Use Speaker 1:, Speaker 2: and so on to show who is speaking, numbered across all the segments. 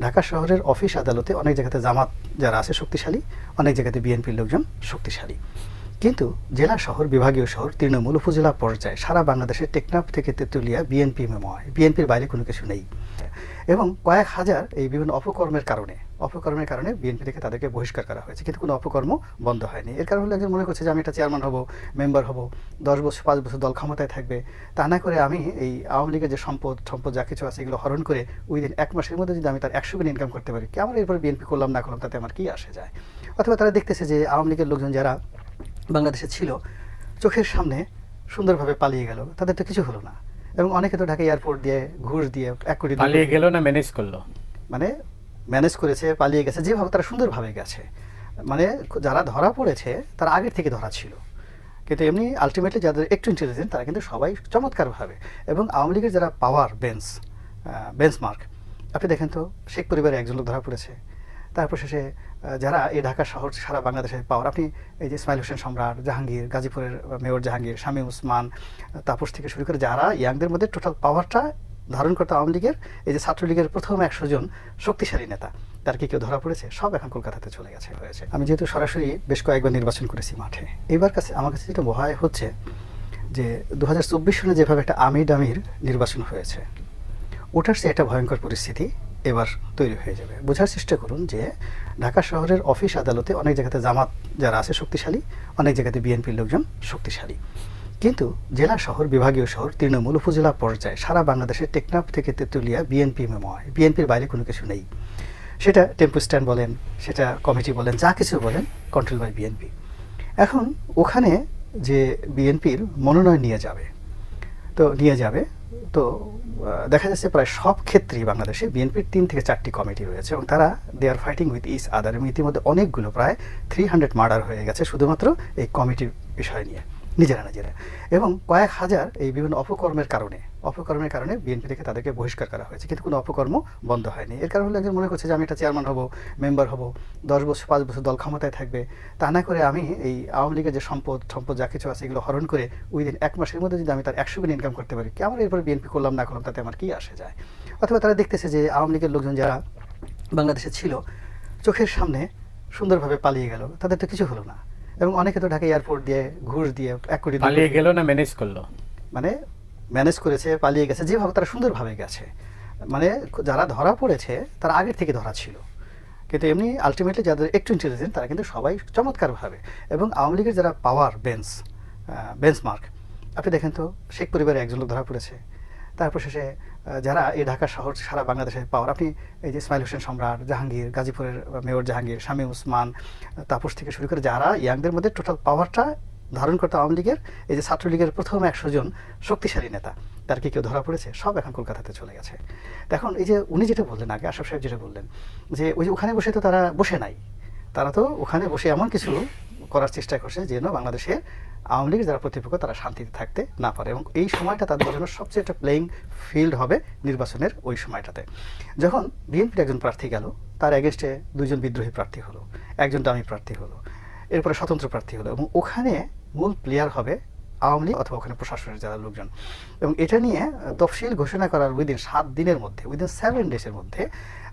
Speaker 1: ঢাকা শহরের অফিস আদালতে অনেক জায়গাতে জামাত যারা আছে শক্তিশালী, অনেক জায়গাতে বিএনপির লোকজন শক্তিশালী। কিন্তু জেলা শহর, বিভাগীয় শহর, তৃণমূল উপজেলা পর্যায়ে সারা বাংলাদেশের টেকনাফ থেকে তেঁতুলিয়া, বিএনপি মেময় বিএনপির বাইরে কোনো কিছু নেই। এবং কয়েক হাজার এই বিভিন্ন অপকর্মের কারণে অপকর্মের কারণে বিএনপি থেকে তাদেরকে বহিষ্কার করা হয়েছে কিন্তু কোনো অপকর্ম বন্ধ হয়নি। এর কারণ হলো একজন মনে করছে যে আমি একটা চেয়ারম্যান হব মেম্বার হব দশ বছর পাঁচ বছর দল ক্ষমতায় থাকবে। তা না করে আমি এই আওয়ামী লীগের যে সম্পদ সম্পদ যা কিছু আছে এগুলো হরণ করে উইদিন এক মাসের মধ্যে যদি আমি তার একশো বিন ইনকাম করতে পারি কি আমার এরপর বিএনপি করলাম না করলাম তাতে আমার কি আসে যায়? অথবা তারা দেখতেছে যে আওয়ামী লীগের লোকজন যারা বাংলাদেশে ছিল চোখের সামনে সুন্দরভাবে পালিয়ে গেল তাদের তো কিছু হলো না। এবং অনেকে তো ঢাকা এয়ারপোর্ট দিয়ে ঘুষ দিয়ে এক কোটি
Speaker 2: পালিয়ে গেল না ম্যানেজ করল?
Speaker 1: মানে ম্যানেজ করেছে, পালিয়ে গেছে যেভাবে তারা সুন্দরভাবে গেছে। মানে যারা ধরা পড়েছে, তারা আগের থেকে ধরা ছিল। কিন্তু এমনি আলটিমেটলি যাদের একটু ইন্টেলিজেন্ট তারা কিন্তু সবাই চমৎকারভাবে। এবং আওয়ামী লীগের যারা পাওয়ার বেঞ্চ বেঞ্চমার্ক আপনি দেখেন তো, শেখ পরিবারে একজন লোক ধরা পড়েছে। তারপর শেষে যারা এই ঢাকা শহর, সারা বাংলাদেশের পাওয়ার আপনি এই যে ইসমাইল হোসেন সম্রাট, জাহাঙ্গীর, গাজীপুরের মেয়র জাহাঙ্গীর, শামীম উসমান, তাপস থেকে শুরু করে যারা ইয়াংদের মধ্যে টোটাল পাওয়ারটা ধারণ আওয়ামী লীগের, এই যে ছাত্রলীগের প্রথম একশো জন শক্তিশালী নেতা, তার কি কেউ ধরা পড়েছে, সব এখন কলকাতাতে চলে গেছে। হয়েছে আমি যেহেতু সরাসরি বেশ কয়েকবার নির্বাচন করেছি মাঠে, এবার কাছে আমার কাছে যেটা ভয় হচ্ছে যে দু হাজার চব্বিশ সালে যেভাবে একটা আমির ডামির নির্বাচন হয়েছে, ওটার সে একটা ভয়ঙ্কর পরিস্থিতি এবার তৈরি হয়ে যাবে। বোঝার চেষ্টা করুন যে ঢাকা শহরের অফিস আদালতে অনেক জায়গাতে জামাত যারা আছে শক্তিশালী, অনেক জায়গাতে বিএনপির লোকজন শক্তিশালী। কিন্তু জেলা শহর, বিভাগীয় শহর, তৃণমূল উপজেলা পর্যায়ে সারা বাংলাদেশের টেকনাফ থেকে তেঁতুলিয়া বিএনপি মেময় বিএনপির বাইরে কোনো কিছু নেই। সেটা টেম্পো স্ট্যান্ড বলেন, সেটা কমিটি বলেন, যা কিছু বলেন কন্ট্রোল বাই বিএনপি এখন ওখানে যে বিএনপির মনোনয়ন নিয়ে যাবে, তো নিয়ে যাবে, তো দেখা যাচ্ছে প্রায় সব ক্ষেত্রেই বাংলাদেশে বিএনপির তিন থেকে চারটি কমিটি রয়েছে এবং তারা দে আর ফাইটিং উইথ ইস আদার এবং ইতিমধ্যে অনেকগুলো প্রায় থ্রি হান্ড্রেড মার্ডার হয়ে গেছে শুধুমাত্র এই কমিটির বিষয় নিয়ে। নিজেরা নিজেরা। এবং কয়েক হাজার এই বিভিন্ন অপকর্মের কারণে অপকর্মের কারণে বিএনপি থেকে তাদেরকে বহিষ্কার করা হয়েছে। কিন্তু কোনো অপকর্ম বন্ধ হয়নি। এর কারণ হলো একজন মনে করছে যে, আমি একটা চেয়ারম্যান হব মেম্বার হব, দশ বছর, পাঁচ বছর দল ক্ষমতায় থাকবে। তা না করে আমি এই আওয়ামী লীগের যে সম্পদ সম্পদ যা কিছু আছে এগুলো হরণ করে উইদিন এক মাসের মধ্যে যদি আমি তার একশো বিন ইনকাম করতে পারি কি আমার এরপর বিএনপি করলাম না করলাম, তাতে আমার কী আসে যায়? অথবা তারা দেখতেছে যে আওয়ামী লীগের লোকজন যারা বাংলাদেশে ছিল, চোখের সামনে সুন্দরভাবে পালিয়ে গেল, তাদের তো কিছু হলো না। এবং অনেকে তো ঢাকা এয়ারপোর্ট দিয়ে ঘুষ দিয়ে এক কোটি
Speaker 2: পালিয়ে গেল না ম্যানেজ করল?
Speaker 1: মানে ম্যানেজ করেছে পালিয়ে গেছে যেভাবে তারা সুন্দরভাবে গেছে। মানে যারা ধরা পড়েছে তারা আগের থেকে ধরা ছিল। কিন্তু এমনি আলটিমেটলি যাদের একটু ইন্টেলিজেন্ট তারা কিন্তু সবাই চমৎকারভাবে। এবং আওয়ামী লীগের যারা পাওয়ার বেঞ্চ বেঞ্চমার্ক আপনি দেখেন তো শেখ পরিবারে একজন লোক ধরা পড়েছে। তারপর শেষে যারা এই ঢাকা শহর, সারা বাংলাদেশের পাওয়ার, আপনি এই যে ইসমাইল হোসেন সম্রাট, জাহাঙ্গীর, গাজীপুরের মেয়র জাহাঙ্গীর, শামীম উসমান তাপস থেকে শুরু করে যারা, ইয়াংদের মধ্যে টোটাল পাওয়ারটা ধারণ করতে আওয়ামী লীগের, এই যে ছাত্রলীগের প্রথম একশো জন শক্তিশালী নেতা, তার কি কেউ ধরা পড়েছে? সব এখন কলকাতাতে চলে গেছে। এখন এই যে উনি যেটা বললেন আগে, আশরাফ সাহেব যেটা বললেন, যে ওই যে ওখানে বসে তো তারা বসে নাই। তারা তো ওখানে বসে এমন কিছু করার চেষ্টা করছে যেন বাংলাদেশের আওয়ামী লীগের যারা প্রতিপক্ষ, তারা শান্তিতে থাকতে না পারে এবং এই সময়টা তাদের জন্য সবচেয়ে একটা প্লেইং ফিল্ড হবে নির্বাচনের ওই সময়টাতে। যখন বিএনপির একজন প্রার্থী গেল, তার এগেনস্টে দুইজন বিদ্রোহী প্রার্থী হলো, একজন দামি প্রার্থী হলো, এরপরে স্বতন্ত্র প্রার্থী হলো এবং ওখানে মূল প্লেয়ার হবে আওয়ামী লীগ অথবা ওখানে প্রশাসনের যারা লোকজন। এবং এটা নিয়ে তফসিল ঘোষণা করার উইদিন সাত দিনের মধ্যে উইদিন সেভেন ডেজের মধ্যে,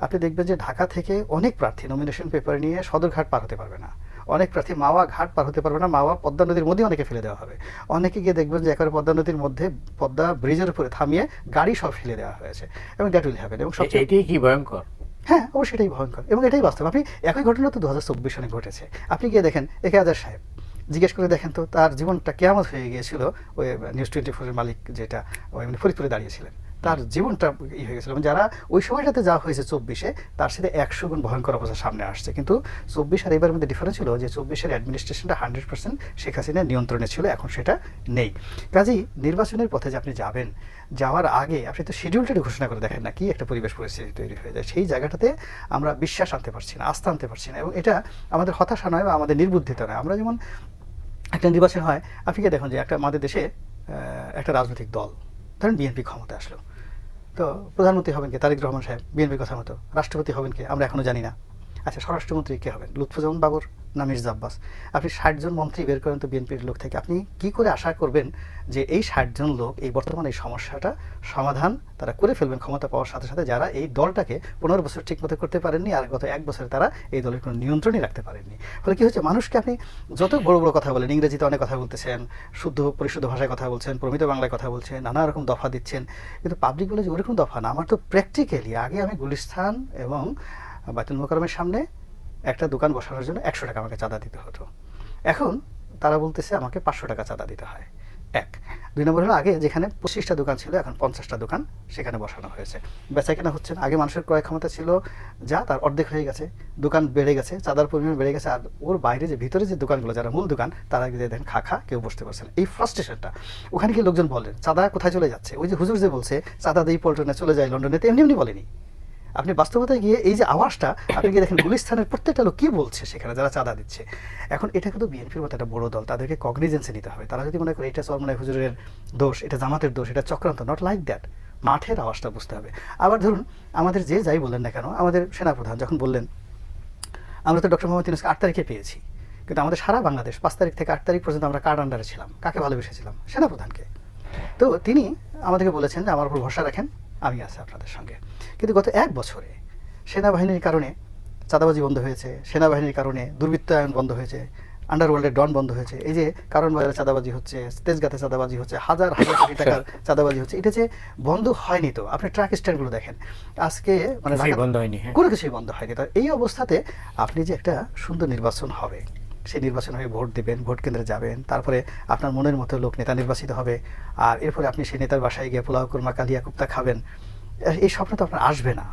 Speaker 1: আপনি দেখবেন যে ঢাকা থেকে অনেক প্রার্থী নমিনেশন পেপার নিয়ে সদরঘাট পার হতে পারবে না। অনেক প্রার্থী মাওয়া ঘাট পার হতে পারবে না মাওয়া পদ্মা নদীর মধ্যে অনেকে ফেলে দেওয়া হবে। অনেকে গিয়ে দেখবেন যে একেবারে পদ্মা নদীর মধ্যে পদ্মা ব্রিজের উপরে থামিয়ে গাড়ি সব ফেলে দেওয়া হয়েছে এবং দ্যাট উইল হ্যাপেন এবং সবচেয়ে
Speaker 2: এটাই কি ভয়ঙ্কর?
Speaker 1: হ্যাঁ অবশ্যই এটাই ভয়ঙ্কর এবং এটাই বাস্তব। আপনি একই ঘটনা তো দু হাজার চব্বিশ সালে ঘটেছে। আপনি গিয়ে দেখেন একে আজার সাহেব জিজ্ঞেস করে দেখেন তো তার জীবনটা কেমন হয়ে গিয়েছিল ওই নিউজ টোয়েন্টি ফোরের মালিক যেটা ওই মানে ফরিদপুরে দাঁড়িয়েছিলেন তার জীবনটা ই হয়ে গেছিল। যারা ওই সময়টাতে যা হয়েছে চব্বিশে, তার সাথে একশো গুণ ভয়ঙ্কর অবস্থা সামনে আসছে। কিন্তু চব্বিশ আর এবার মধ্যে ডিফারেন্স ছিল যে চব্বিশের অ্যাডমিনিস্ট্রেশনটা হান্ড্রেড পার্সেন্ট শেখ হাসিনার নিয়ন্ত্রণে ছিল, এখন সেটা নেই। কাজেই নির্বাচনের পথে যে আপনি যাবেন, যাওয়ার আগে আপনি তো শিডিউলটা ঘোষণা করে দেখেন না, কি একটা পরিবেশ পরিস্থিতি তৈরি হয়ে যায়। সেই জায়গাটাতে আমরা বিশ্বাস আনতে পারছি না, আস্থা আনতে পারছি না। এবং এটা আমাদের হতাশা নয় বা আমাদের নির্বুদ্ধিতা নয়। আমরা যেমন একটা নির্বাচন হয়, আপনি কি দেখুন যে একটা আমাদের দেশে একটা রাজনৈতিক দল, ধরেন বিএনপি ক্ষমতা আসলো। তো প্রধানমন্ত্রী হবেন কে? তারেক রহমান সাহেব, বিএনপির কথা মতো। রাষ্ট্রপতি হবেন কে? আমরা এখনও জানি না। আচ্ছা স্বরাষ্ট্রমন্ত্রী কে হবেন? লুৎফুজামান বাবর? না মির্জা আব্বাস আপনি ষাট জন মন্ত্রী বের করেন তো বিএনপির লোক থেকে। আপনি কি করে আশা করবেন যে এই ষাট জন লোক এই বর্তমান এই সমস্যাটা সমাধান তারা করে ফেলবেন ক্ষমতা পাওয়ার সাথে সাথে যারা এই দলটাকে পনেরো বছর ঠিক মতো করতে পারেননি আর গত এক বছরে তারা এই দলের কোনো নিয়ন্ত্রণই রাখতে পারেননি। ফলে কি হচ্ছে মানুষকে আপনি যত বড় বড় কথা বলেন, ইংরেজিতে অনেক কথা বলতেছেন, শুদ্ধ, পরিশুদ্ধ ভাষায় কথা বলছেন, প্রমিত বাংলায় কথা বলছেন, নানা রকম দফা দিচ্ছেন। কিন্তু পাবলিক বলে যে ওরকম দফা না। আমার তো প্র্যাকটিক্যালি আগে আমি গুলিস্তান এবং বাইতুল মোকারমের সামনে একটা দোকান বসানোর জন্য একশো টাকা আমাকে চাঁদা দিতে হতো। এখন তারা বলতেছে আমাকে পাঁচশো টাকা চাঁদা দিতে হয়। এক। দুই নম্বর হলো আগে যেখানে পঁচিশটা দোকান ছিল, এখন পঞ্চাশটা দোকান সেখানে বসানো হয়েছে। বেচা কেনা হচ্ছে না। আগে মানুষের ক্রয় ক্ষমতা ছিল যা তার অর্ধেক হয়ে গেছে। দোকান বেড়ে গেছে, চাঁদার পরিমাণ বেড়ে গেছে, আর ওর বাইরে যে ভিতরে যে দোকানগুলো, যারা মূল দোকান, তারা গিয়ে দেখেন খা কেউ বসতে পারছে না। এই ফ্রাস্ট্রেশনটা, ওখানে গিয়ে লোকজন বলেন চাঁদা কোথায় চলে যাচ্ছে? ওই যে হুজুর যে বলছে, চাঁদা দিয়ে পল্টনে চলে যায় লন্ডনে। এমনি এমনি বলেনি। আপনি বাস্তবতায় গিয়ে এই যে আওয়াজটা, আপনি গিয়ে দেখেন গুলিস্তানের প্রত্যেকটা লোক কি বলছে সেখানে, যারা চাঁদা দিচ্ছে। এখন এটা কিন্তু বিএনপির মতো একটা বড় দল, তাদেরকে কগনিজেন্সে নিতে হবে। তারা যদি মনে করে এটা চরমনায় হুজুরের দোষ, এটা জামাতের দোষ, এটা চক্রান্ত নট লাইক দ্যাট মাঠের আওয়াজটা বুঝতে হবে। আবার ধরুন, আমাদের যে যাই বললেন না কেন, আমাদের সেনাপ্রধান যখন বললেন, আমরা তো ডক্টর মোহাম্মদ ইউনুসকে আট তারিখে পেয়েছি, কিন্তু আমাদের সারা বাংলাদেশ পাঁচ তারিখ থেকে আট তারিখ পর্যন্ত আমরা কার্ড আন্ডারে ছিলাম, কাকে ভালোবেসেছিলাম? সেনাপ্রধানকে। তো তিনি আমাদেরকে বলেছেন যে, আমার উপর ভরসা রাখেন, আমি আছি আপনাদের সঙ্গে। কিন্তু গত এক বছরে সেনাবাহিনীর কারণে চাঁদাবাজি বন্ধ হয়েছে সেনাবাহিনীর কারণে দুর্বৃত্তায়ন বন্ধ হয়েছে আন্ডারওয়ার্ল্ডের ডন বন্ধ হয়েছে এই যে কারণ বাজারে চাঁদাবাজি হচ্ছে তেজগাতে চাঁদাবাজি হচ্ছে হাজার হাজার কোটি টাকার চাঁদাবাজি হচ্ছে এটা যে বন্ধ হয়নি তো আপনি ট্রাক স্ট্যান্ডগুলো দেখেন আজকে মানে
Speaker 2: বন্ধ হয়নি, হ্যাঁ।
Speaker 1: কোনো কিছুই বন্ধ হয়নি তো এই অবস্থাতে আপনি যে একটা সুন্দর নির্বাচন হবে সেই নির্বাচন হয়ে ভোট দেবেন ভোট কেন্দ্রে যাবেন তারপরে আপনার মনের মতো লোক নেতা নির্বাচিত হবে আর এরপরে আপনি সেই নেতার বাসায় গিয়ে পোলাও কুরমা কালিয়া কুপ্তা খাবেন এই স্বপ্ন তো আপনার আসবে না।